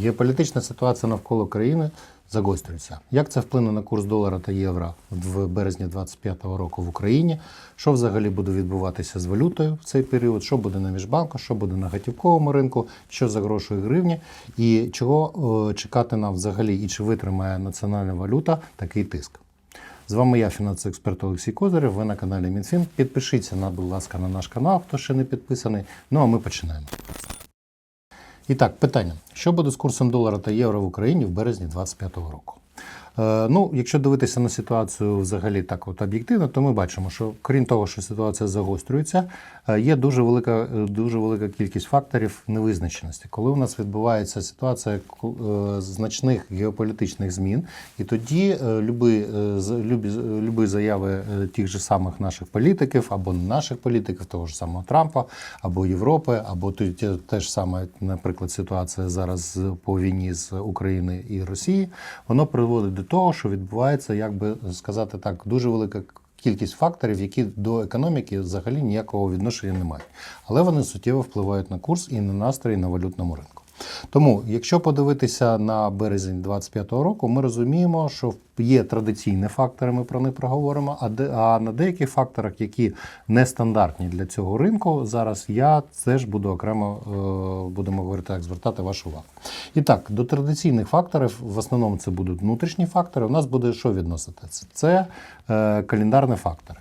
Геополітична ситуація навколо країни загострюється. Як це вплине на курс долара та євро в березні 2025 року в Україні? Що взагалі буде відбуватися з валютою в цей період? Що буде на міжбанку, що буде на готівковому ринку, що загрошує гривні, і чого е, чекати нам взагалі, і чи витримає національна валюта такий тиск? З вами я, фінансовий експерт Олексій Козирев. Ви на каналі МінФін. Підпишіться, на, будь ласка, на наш канал, хто ще не підписаний. Ну а ми починаємо. І так, питання: що буде з курсом долара та євро в Україні в березні 2025 року? Е, ну, якщо дивитися на ситуацію взагалі так от об'єктивно, то ми бачимо, що крім того, що ситуація загострюється, е, є дуже велика, е, дуже велика кількість факторів невизначеності. Коли у нас відбувається ситуація значних геополітичних змін, і тоді любі, любі, любі заяви тих же самих наших політиків або наших політиків, того ж самого Трампа, або Європи, або те, ж саме, наприклад, ситуація зараз по війні з України і Росії, воно приводить до того, що відбувається, як би сказати так, дуже велика кількість факторів, які до економіки взагалі ніякого відношення не мають. Але вони суттєво впливають на курс і на настрій на валютному ринку. Тому, якщо подивитися на березень 2025 року, ми розуміємо, що є традиційні фактори, ми про них проговоримо. А де а на деяких факторах, які нестандартні для цього ринку, зараз я теж буду окремо е, будемо говорити так, звертати вашу увагу. І так, до традиційних факторів, в основному це будуть внутрішні фактори. У нас буде що відносити? Це, це е, календарні фактори.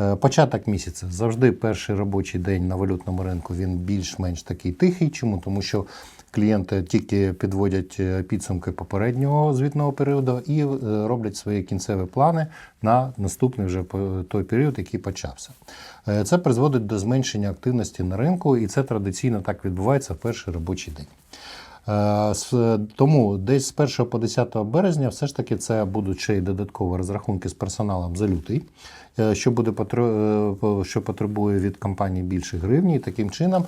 Е, Початок місяця завжди перший робочий день на валютному ринку він більш-менш такий тихий. Чому? Тому що клієнти тільки підводять е, підсумки попереднього звітного періоду і е, роблять свої кінцеві плани на наступний вже той період, який почався. Е, Це призводить до зменшення активності на ринку, і це традиційно так відбувається в перший робочий день. Е, Тому десь з 1 по 10 березня все ж таки це будуть ще й додаткові розрахунки з персоналом за лютий, е, що буде е, що потребує від компанії більше гривні. І таким чином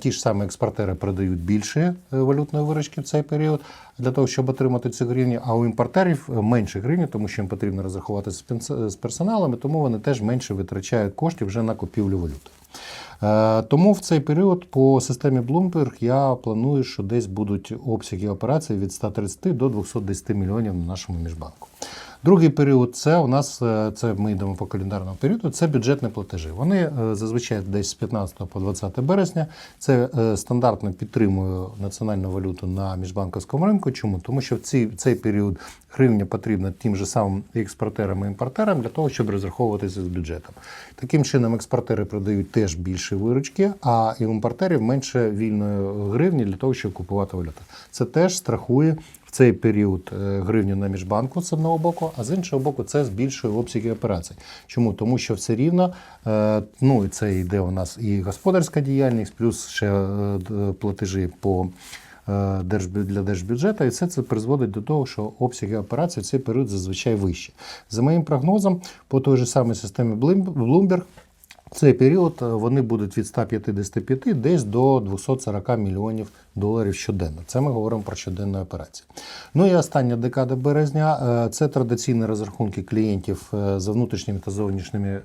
ті ж самі експортери продають більше валютної виручки в цей період для того, щоб отримати ці гривні. А у імпортерів менше гривні, тому що їм потрібно розрахуватися з персоналом, і тому вони теж менше витрачають коштів вже на купівлю валюти. Е, Тому в цей період по системі Bloomberg я планую, що десь будуть обсяги операцій від 130 до 210 мільйонів на нашому міжбанку. Другий період це у нас е, це ми йдемо по календарному періоду. Це бюджетні платежі. Вони е, зазвичай десь з 15 по 20 березня. Це е, стандартно підтримує національну валюту на міжбанковському ринку. Чому? Тому що в цей, цей період гривня потрібна тим же самим експортерам і імпортерам для того, щоб розраховуватися з бюджетом. Таким чином, експортери продають теж більше виручки, а імпортерів менше вільної гривні для того, щоб купувати валюту. Це теж страхує в цей період е, гривню на міжбанку з одного боку, а з іншого боку, це збільшує обсяги операцій. Чому? Тому що все рівно, е, ну це йде у нас і господарська діяльність, плюс ще е, платежі по для держбюджету, і все це призводить до того, що обсяги операцій в цей період зазвичай вищі. За моїм прогнозом, по той же самій системі Bloomberg, в цей період вони будуть від 155 десь до 240 мільйонів доларів щоденно. Це ми говоримо про щоденні операції. Ну і остання декада березня е, це традиційні розрахунки клієнтів е, за внутрішніми та зовнішніми е,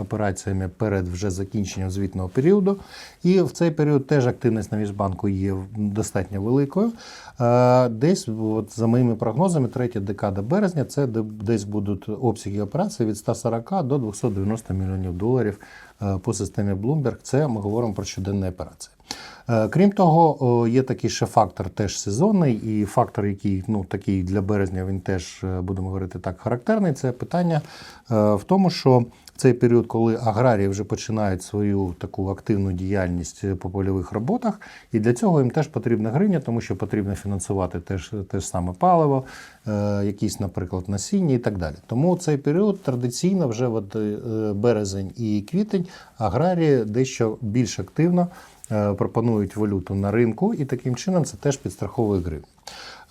операціями перед вже закінченням звітного періоду. І в цей період теж активність на міжбанку є достатньо великою. Десь, от, за моїми прогнозами, третя декада березня це десь будуть обсяги операцій від 140 до 290 мільйонів доларів по системі Bloomberg. Це ми говоримо про щоденні операції. Е, Крім того, є такий ще фактор теж сезонний, і фактор, який ну, такий для березня, він теж, е, будемо говорити так, характерний. Це питання е, в тому, що цей період, коли аграрії вже починають свою таку активну діяльність е, по польових роботах, і для цього їм теж потрібна гривня, тому що потрібно фінансувати теж те ж саме паливо, е, якісь, наприклад, насіння і так далі. Тому цей період традиційно вже от, е, березень і квітень аграрії дещо більш активно е, пропонують валюту на ринку, і таким чином це теж підстраховує гривню.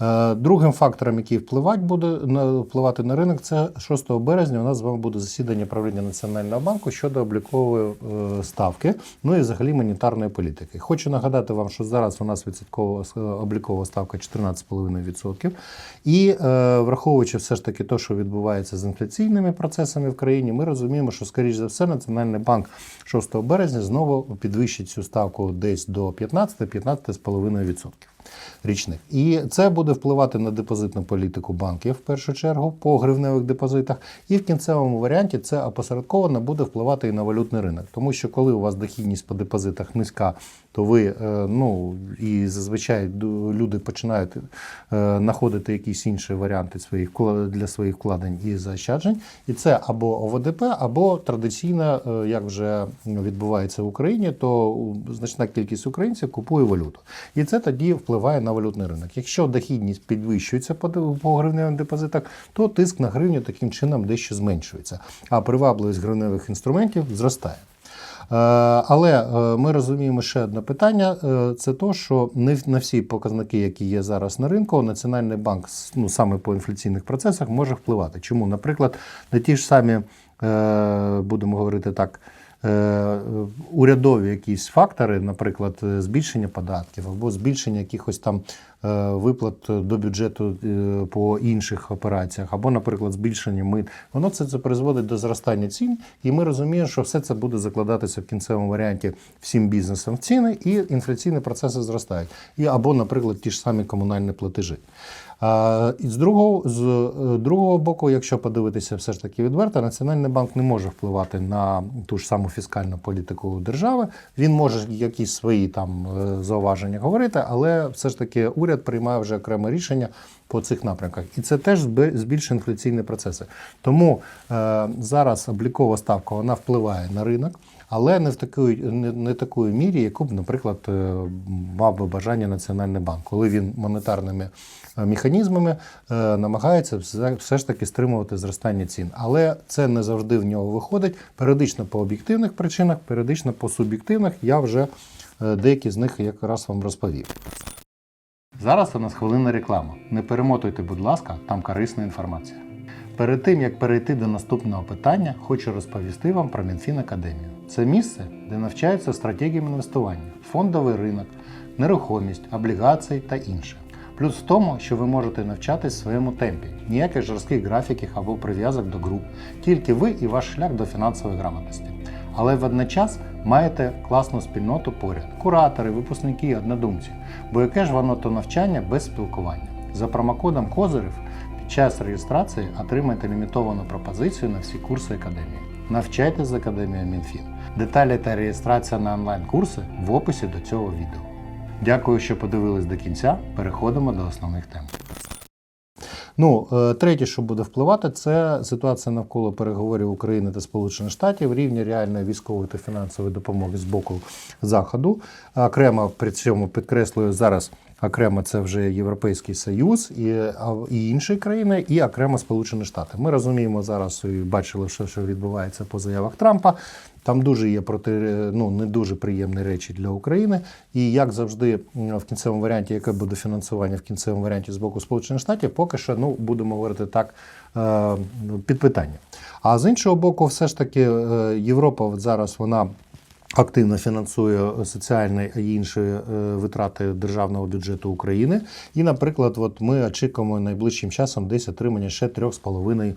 Е, Другим фактором, який впливати буде на впливати на ринок, це 6 березня. У нас з вами буде засідання правління Національного банку щодо облікової е, ставки, ну і взагалі монетарної політики. Хочу нагадати вам, що зараз у нас відсоткова е, облікова ставка 14,5%. І враховуючи все ж таки те, що відбувається з інфляційними процесами в країні, ми розуміємо, що скоріш за все Національний банк 6 березня знову підвищить цю ставку десь до 15-15,5%. Річних. І це буде впливати на депозитну політику банків в першу чергу по гривневих депозитах. І в кінцевому варіанті це опосередковано буде впливати і на валютний ринок. Тому що коли у вас дохідність по депозитах низька, то ви е, ну і зазвичай люди починають е, знаходити якісь інші варіанти своїх для своїх вкладень і заощаджень. І це або ОВДП, або традиційно, е, як вже відбувається в Україні, то значна кількість українців купує валюту. І це тоді впливає на валютний ринок. Якщо дохідність підвищується по гривневим депозитах, то тиск на гривню таким чином дещо зменшується, а привабливість гривневих інструментів зростає. Е, Але е, ми розуміємо ще одне питання: е, це то, що не на всі показники, які є зараз на ринку, Національний банк ну, саме по інфляційних процесах може впливати. Чому? Наприклад, на ті ж самі, будемо говорити так. Е, Урядові якісь фактори, наприклад, е, збільшення податків або збільшення якихось там виплат до бюджету е, по інших операціях, або, наприклад, збільшення мит, воно це, це призводить до зростання цін, і ми розуміємо, що все це буде закладатися в кінцевому варіанті всім бізнесам в ціни, і інфляційні процеси зростають. І або, наприклад, ті ж самі комунальні платежі. А, і з другого, з е, другого боку, якщо подивитися все ж таки відверто, Національний банк не може впливати на ту ж саму фіскальну політику держави. Він може якісь свої там е, зауваження говорити, але все ж таки уряд приймає вже окреме рішення по цих напрямках. І це теж збільшує інфляційні процеси. Тому е, зараз облікова ставка вона впливає на ринок. Але не в такої не, не такої мірі, яку б, наприклад, е, мав би бажання Національний банк, коли він монетарними е, механізмами е, намагається все, все ж таки стримувати зростання цін. Але це не завжди в нього виходить. Періодично по об'єктивних причинах, періодично по суб'єктивних. Я вже е, деякі з них якраз вам розповів. Зараз у нас хвилина реклама. Не перемотуйте, будь ласка, там корисна інформація. Перед тим як перейти до наступного питання, хочу розповісти вам про Мінфін Академію. Це місце, де навчаються стратегіям інвестування, фондовий ринок, нерухомість, облігації та інше. Плюс в тому, що ви можете навчатись в своєму темпі, ніяких жорстких графіків або прив'язок до груп, тільки ви і ваш шлях до фінансової грамотності. Але водночас маєте класну спільноту поряд, куратори, випускники, однодумці. Бо яке ж воно то навчання без спілкування? За промокодом Козирів під час реєстрації отримайте лімітовану пропозицію на всі курси академії. Навчайтесь з академією Мінфін. Деталі та реєстрація на онлайн-курси в описі до цього відео. Дякую, що подивились до кінця. Переходимо до основних тем. Ну, е, третє, що буде впливати, це ситуація навколо переговорів України та Сполучених Штатів, рівня реальної військової та фінансової допомоги з боку Заходу. Окремо при цьому підкреслюю зараз. Окремо це вже Європейський Союз і, і інші країни, і окремо Сполучені Штати. Ми розуміємо зараз і бачили, що, що відбувається по заявах Трампа. Там дуже є проти ну не дуже приємні речі для України. І як завжди, в кінцевому варіанті, яке буде фінансування в кінцевому варіанті з боку Сполучених Штатів, поки що ну будемо говорити так е, під питання. А з іншого боку, все ж таки, е, Європа зараз вона. Активно фінансує соціальні і інші е, витрати державного бюджету України. І, наприклад, от ми очікуємо найближчим часом десь отримання ще 3,5 е,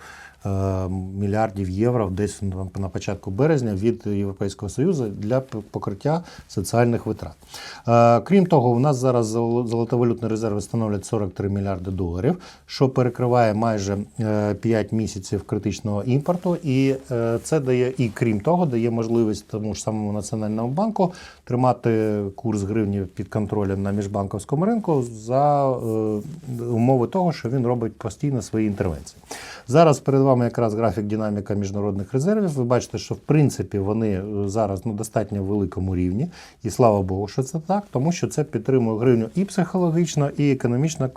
мільярдів євро десь на- початку березня від Європейського Союзу для покриття соціальних витрат. Е, Крім того, у нас зараз золотовалютні резерви становлять 43 мільярди доларів, що перекриває майже 5 місяців критичного імпорту. І е, це дає, і крім того, дає можливість тому ж самому Національному банку тримати курс гривні під контролем на міжбанковському ринку за е, умови того, що він робить постійно свої інтервенції. Зараз перед вами якраз графік динаміка міжнародних резервів. Ви бачите, що в принципі вони е, зараз ну, достатньо великому рівні, і слава Богу, що це так, тому що це підтримує гривню і психологічно, і економічно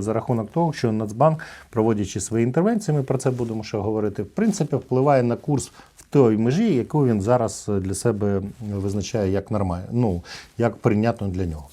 за рахунок того, що Нацбанк, проводячи свої інтервенції, ми про це будемо ще говорити. В принципі, впливає на курс в той межі, яку він зараз е, для себе визначає як нормально, ну як прийнятно для нього.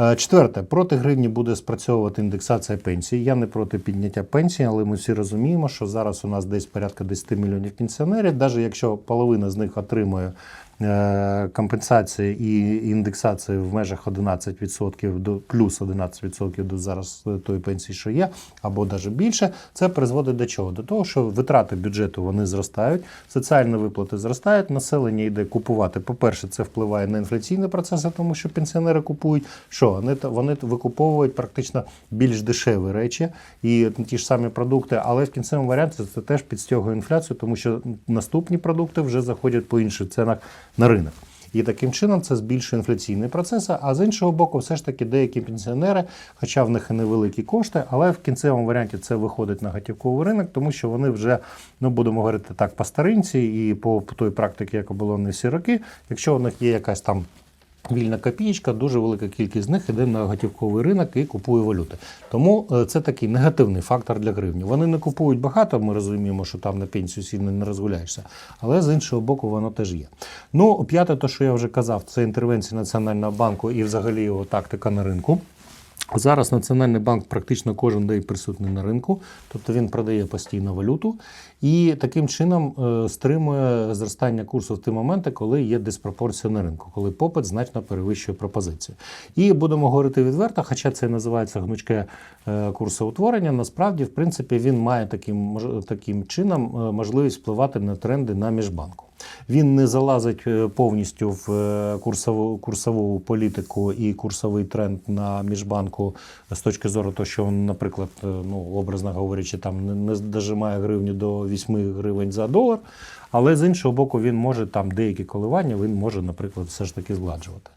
Е, Четверте, проти гривні буде спрацьовувати індексація пенсій. Я не проти підняття пенсій, але ми всі розуміємо, що зараз у нас десь порядка 10 мільйонів пенсіонерів. Навіть якщо половина з них отримує е, компенсації і індексації в межах 11% до плюс 11% до зараз тої пенсії, що є, або навіть більше, це призводить до чого? До того, що витрати бюджету вони зростають, соціальні виплати зростають, населення йде купувати. По-перше, це впливає на інфляційні процеси, тому що пенсіонери купують. Що вони вони викуповують практично більш дешеві речі і ті ж самі продукти, але в кінцевому варіанті це теж підстягує інфляцію, тому що наступні продукти вже заходять по інших ценах на ринок. І таким чином це збільшує інфляційні процеси. А з іншого боку, все ж таки деякі пенсіонери, хоча в них і невеликі кошти, але в кінцевому варіанті це виходить на готівковий ринок, тому що вони вже, ну будемо говорити так, по старинці і по, той практиці, яка була не всі роки, якщо у них є якась там. Вільна копієчка, дуже велика кількість з них іде на готівковий ринок і купує валюти. Тому е, це такий негативний фактор для гривні. Вони не купують багато, ми розуміємо, що там на пенсію сильно не розгуляєшся, але з іншого боку, воно теж є. Ну, п'яте, то що я вже казав, це інтервенція Національного банку і взагалі його тактика на ринку. Зараз Національний банк практично кожен день присутній на ринку, тобто він продає постійно валюту і таким чином е, стримує зростання курсу в ті моменти, коли є диспропорція на ринку, коли попит значно перевищує пропозицію. І будемо говорити відверто, хоча це називається гнучке е, курсоутворення. Насправді, в принципі, він має таким, таким чином е, можливість впливати на тренди на міжбанку. Він не залазить повністю в курсову, курсову політику і курсовий тренд на міжбанку з точки зору того, що наприклад, ну, образно говорячи, там не, не дожимає гривню до 8 гривень за долар. Але з іншого боку, він може там деякі коливання, він може, наприклад, все ж таки згладжувати.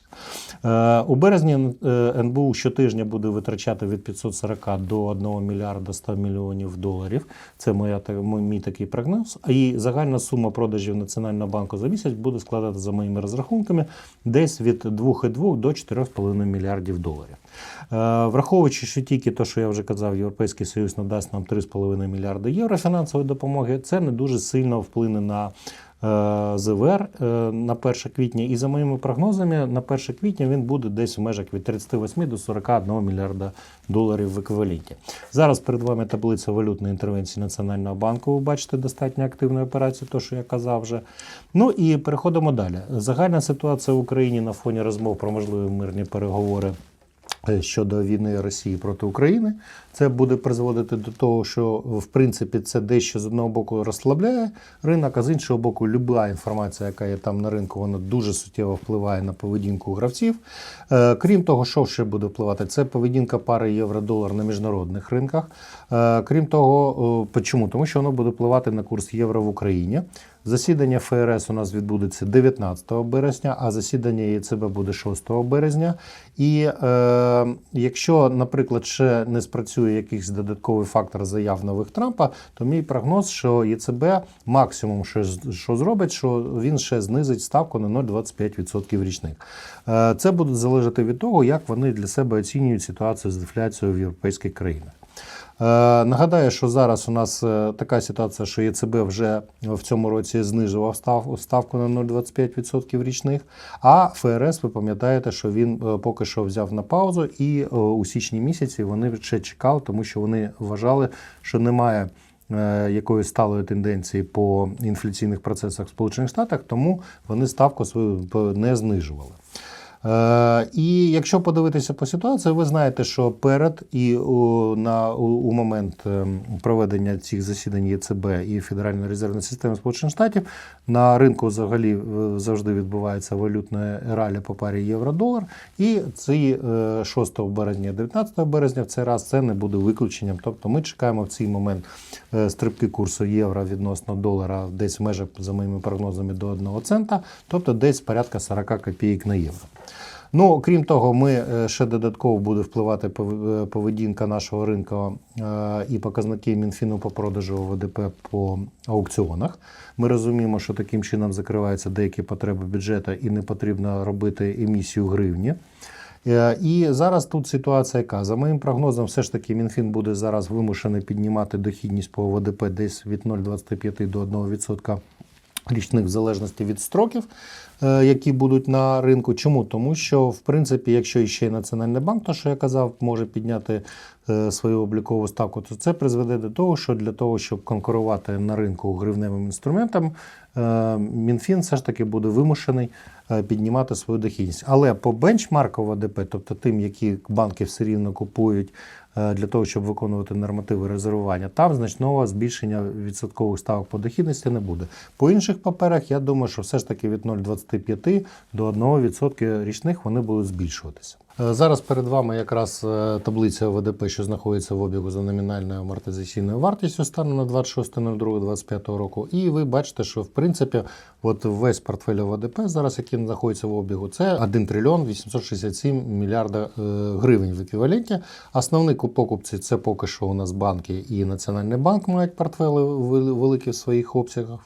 Е, У березні е, НБУ щотижня буде витрачати від 540 до 1 мільярда 100 мільйонів доларів. Це моя мій такий прогноз. І загальна сума продажів Національного банку за місяць буде складати за моїми розрахунками десь від 2,2 до 4,5 мільярдів доларів. Е, Враховуючи, що тільки те, що я вже казав, Європейський Союз надасть нам 3,5 мільярди євро фінансової допомоги, це не дуже сильно вплине на ЗВР е, на 1 квітня. І за моїми прогнозами, на 1 квітня він буде десь в межах від 38 до 41 мільярда доларів в еквіваленті. Зараз перед вами таблиця валютної інтервенції Національного банку. Ви бачите достатньо активну операцію, то що я казав вже. Ну і переходимо далі. Загальна ситуація в Україні на фоні розмов про можливі мирні переговори. Е, Щодо війни Росії проти України, це буде призводити до того, що в принципі це дещо з одного боку розслабляє ринок, а з іншого боку, люба інформація, яка є там на ринку, вона дуже суттєво впливає на поведінку гравців. Е, Крім того, що ще буде впливати, це поведінка пари євро-долар на міжнародних ринках. Е, Крім того, чому? Тому що воно буде впливати на курс євро в Україні. Засідання ФРС у нас відбудеться 19 березня, а засідання ЄЦБ буде 6 березня. І е, якщо, наприклад, ще не спрацює якийсь додатковий фактор заяв нових Трампа, то мій прогноз, що ЄЦБ максимум, що, що зробить, що він ще знизить ставку на 0,25% річних. Е, це буде залежати від того, як вони для себе оцінюють ситуацію з дефляцією в європейських країнах. Е, Нагадаю, що зараз у нас е, така ситуація, що ЄЦБ вже в цьому році знижував став, ставку на 0,25% річних. А ФРС, ви пам'ятаєте, що він е, поки що взяв на паузу, і у січні місяці вони ще чекали, тому що вони вважали, що немає. Якоїсь сталої тенденції по інфляційних процесах в Сполучених Штатах, тому вони ставку свою не знижували. Е, і якщо подивитися по ситуації, ви знаєте, що перед і у, на, у, у момент ем, проведення цих засідань ЄЦБ і Федеральної резервної системи Сполучених Штатів на ринку взагалі е, завжди відбувається валютна ралі по парі євро-долар. І ці е, 6 березня, 19 березня в цей раз це не буде виключенням. Тобто ми чекаємо в цей момент е, стрибки курсу євро відносно долара десь в межах, за моїми прогнозами, до 1 цента, тобто десь порядка 40 копійок на євро. Ну, крім того, ми е, ще додатково буде впливати е, поведінка нашого ринку е, і показники Мінфіну по продажу ВДП по аукціонах. Ми розуміємо, що таким чином закриваються деякі потреби бюджету і не потрібно робити емісію гривні. І зараз тут ситуація яка? За моїм прогнозом, все ж таки Мінфін буде зараз вимушений піднімати дохідність по ВДП десь від 0,25 до 1% річних в залежності від строків, е, які будуть на ринку. Чому? Тому що, в принципі, якщо іще й Національний банк, то що я казав, може підняти е, свою облікову ставку, то це призведе до того, що для того, щоб конкурувати на ринку гривневим інструментом, е, Мінфін все ж таки буде вимушений піднімати свою дохідність. Але по бенчмарку ВДП, тобто тим, які банки все рівно купують для того, щоб виконувати нормативи резервування, там значного збільшення відсоткових ставок по дохідності не буде. По інших паперах, я думаю, що все ж таки від 0,25 до 1% річних вони будуть збільшуватися. Е, Зараз перед вами якраз е, таблиця ВДП, що знаходиться в обігу за номінальною амортизаційною вартістю станом на 26.02.25 року. І ви бачите, що в принципі от весь портфель ВДП зараз, який знаходиться в обігу, це 1 трильйон 867 мільярда е, гривень в еквіваленті. Основні покупці це поки що у нас банки і Національний банк мають портфели вели- великі в своїх обсягах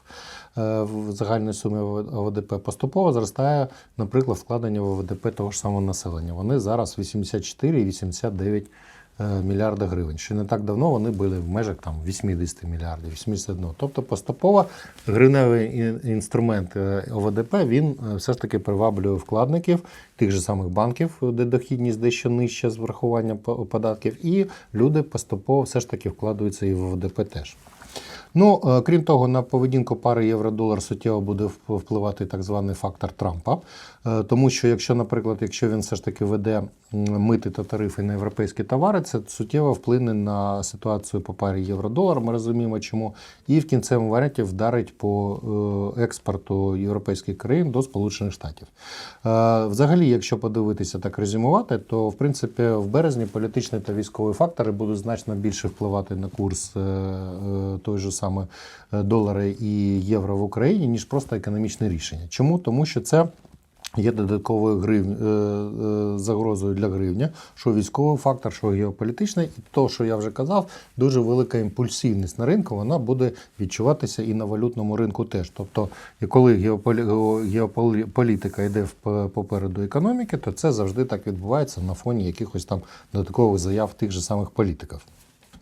е, в загальній сумі ОВДП поступово зростає, наприклад, вкладення в ОВДП того ж самого населення. Вони зараз 84,89 е, мільярда гривень. Ще не так давно вони були в межах там 80 мільярдів, 81. Тобто поступово гривневий інструмент е, ОВДП він все ж таки приваблює вкладників тих же самих банків, де дохідність дещо нижча з врахуванням податків, і люди поступово все ж таки вкладаються і в ОВДП теж. Ну, е, крім того, на поведінку пари євро-долар суттєво буде впливати так званий фактор Трампа. Е, Тому що, якщо, наприклад, якщо він все ж таки веде мити та тарифи на європейські товари, це суттєво вплине на ситуацію по парі євро-долар. Ми розуміємо, чому. І в кінцевому варіанті вдарить по е, експорту європейських країн до Сполучених Штатів. Е, Взагалі, якщо подивитися так резюмувати, то в принципі в березні політичні та військові фактори будуть значно більше впливати на курс той же саме долара і євро в Україні, ніж просто економічне рішення. Чому? Тому що це. Є додатковою грив... е, е, загрозою для гривня, що військовий фактор, що геополітичний, і то, що я вже казав, дуже велика імпульсивність на ринку, вона буде відчуватися і на валютному ринку теж. Тобто, коли геополі... геополітика йде в- попереду економіки, то це завжди так відбувається на фоні якихось там додаткових заяв тих же самих політиків.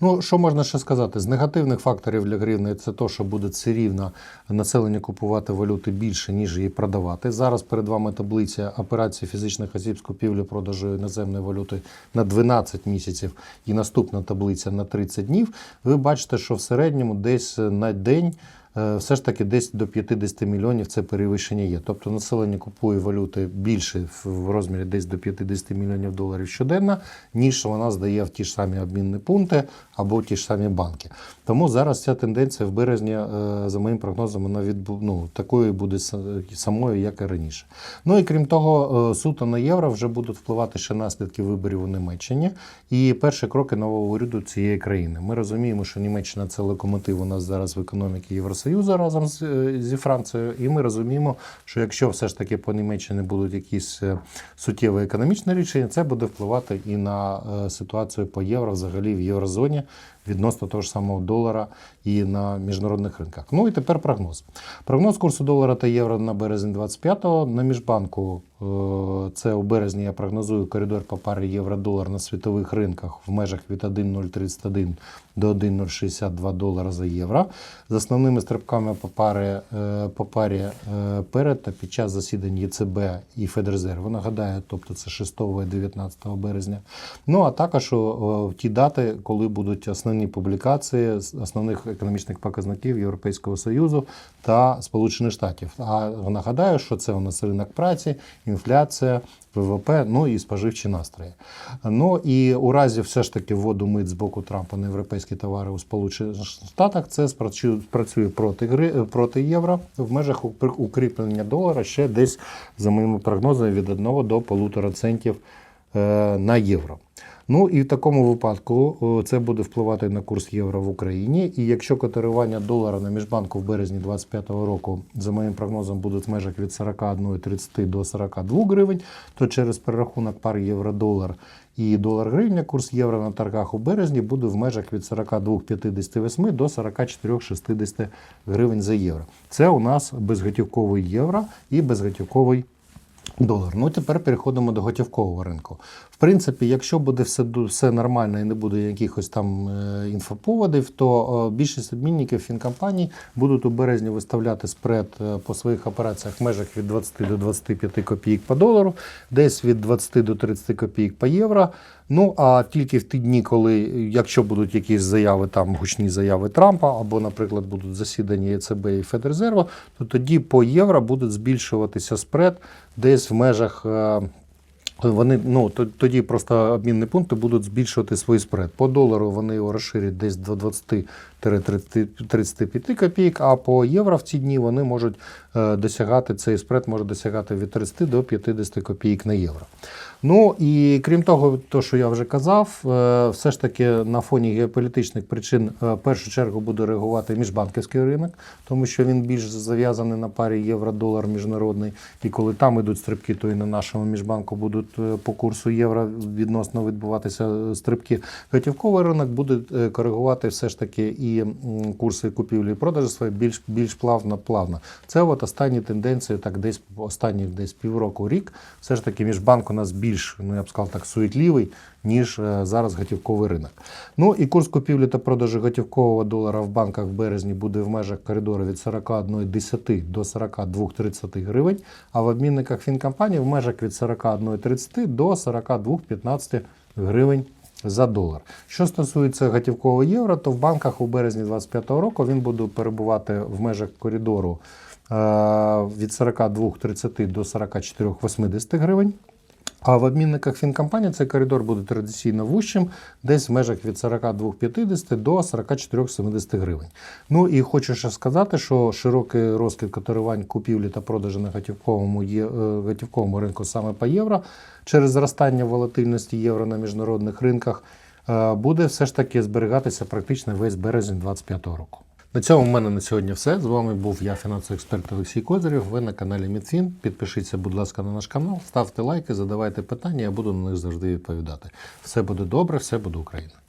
Ну, що можна ще сказати? З негативних факторів для гривни це то, що буде все населення купувати валюти більше, ніж її продавати. Зараз перед вами таблиця операції фізичних осіб з купівлі-продажу іноземної валюти на 12 місяців і наступна таблиця на 30 днів. Ви бачите, що в середньому десь на день. Е, Все ж таки десь до 50 мільйонів це перевищення є. Тобто населення купує валюти більше в- в розмірі десь до 50 мільйонів доларів щоденно, ніж вона здає в ті ж самі обмінні пункти або ті ж самі банки. Тому зараз ця тенденція в березні, е, за моїм прогнозом, вона відбу... ну, такою буде самою, як і раніше. Ну і крім того, е, суто на євро вже будуть впливати ще наслідки виборів у Німеччині і перші кроки нового уряду цієї країни. Ми розуміємо, що Німеччина це локомотив у нас зараз в економіці Євросоюзу разом з, е, зі Францією. І ми розуміємо, що якщо все ж таки по Німеччині будуть якісь е, суттєві економічні рішення, це буде впливати і на е, ситуацію по євро взагалі в єврозоні відносно того ж самого долара і на міжнародних ринках. Ну і тепер прогноз. Прогноз курсу долара та євро на березень 25-го. На міжбанку е, це у березні я прогнозую коридор по парі євро-долар на світових ринках в межах від 1,031 до 1,062 долара за євро. З основними стрибками по парі, е, по парі е, перед та під час засідань ЄЦБ і Федрезерву. Нагадаю, тобто це 6 і 19 березня. Ну а також о, ті дати, коли будуть основні публікації з основних економічних показників Європейського Союзу та Сполучених Штатів. А нагадаю, що це у нас ринок праці, інфляція. ВВП, ну і споживчі настрої. Ну і у разі все ж таки вводу мит з боку Трампа на європейські товари у Сполучених Штатах це спрацює, проти гри проти євро в межах укр- укріплення долара ще десь за моїми прогнозами від 1 до 1,5 центів е, на євро. Ну і в такому випадку це буде впливати на курс євро в Україні. І якщо котирування долара на міжбанку в березні 2025 року, за моїм прогнозом, будуть в межах від 41,30 до 42 гривень, то через перерахунок пар євро-долар і долар-гривня курс євро на торгах у березні буде в межах від 42,58 до 44,60 гривень за євро. Це у нас безготівковий євро і безготівковий Долар. Ну тепер переходимо до готівкового ринку. В принципі, якщо буде все, все нормально і не буде якихось там е, інфоповодів, то е, більшість обмінників фінкомпаній будуть у березні виставляти спред е, по своїх операціях в межах від 20 до 25 копійок по долару, десь від 20 до 30 копійок по євро. Ну а тільки в ті дні, коли, якщо будуть якісь заяви, там гучні заяви Трампа, або, наприклад, будуть засідання ЄЦБ і Федрезерву, то тоді по євро буде збільшуватися спред десь в межах. Вони ну тоді просто обмінні пункти будуть збільшувати свій спред. По долару вони його розширять десь до 20-35 копійок, а по євро в ці дні вони можуть досягати цей спред може досягати від 30 до 50 копійок на євро. Ну і крім того, то що я вже казав, е, все ж таки на фоні геополітичних причин е, в першу чергу буде реагувати міжбанківський ринок, тому що він більш зав'язаний на парі євро-долар міжнародний. І коли там ідуть стрибки, то і на нашому міжбанку будуть е, по курсу євро відносно відбуватися е, стрибки. Готівковий ринок буде е, коригувати все ж таки і курси купівлі і продажу свої більш більш плавно плавно. Це от останні тенденції, так десь останні десь півроку рік. Все ж таки міжбанк у нас більш, ну я б сказав так, суетлівий, ніж е, зараз готівковий ринок. Ну і курс купівлі та продажу готівкового долара в банках в березні буде в межах коридору від 41,10 до 42,30 гривень, а в обмінниках фінкомпанії в межах від 41,30 до 42,15 гривень за долар. Що стосується готівкового євро, то в банках у березні 2025 року він буде перебувати в межах коридору від 42,30 до 44,80 гривень. А в обмінниках фінкомпанії цей коридор буде традиційно вущим, десь в межах від 42,50 до 44,70 гривень. Ну і хочу ще сказати, що широкий розкид котирувань купівлі та продажу на готівковому, є, е, готівковому ринку саме по євро через зростання волатильності євро на міжнародних ринках е, буде все ж таки зберігатися практично весь березень 2025 року. На цьому в мене на сьогодні все. З вами був я, фінансовий експерт Олексій Козирів. Ви на каналі Мідфін. Підпишіться, будь ласка, на наш канал, ставте лайки, задавайте питання, я буду на них завжди відповідати. Все буде добре, все буде Україна.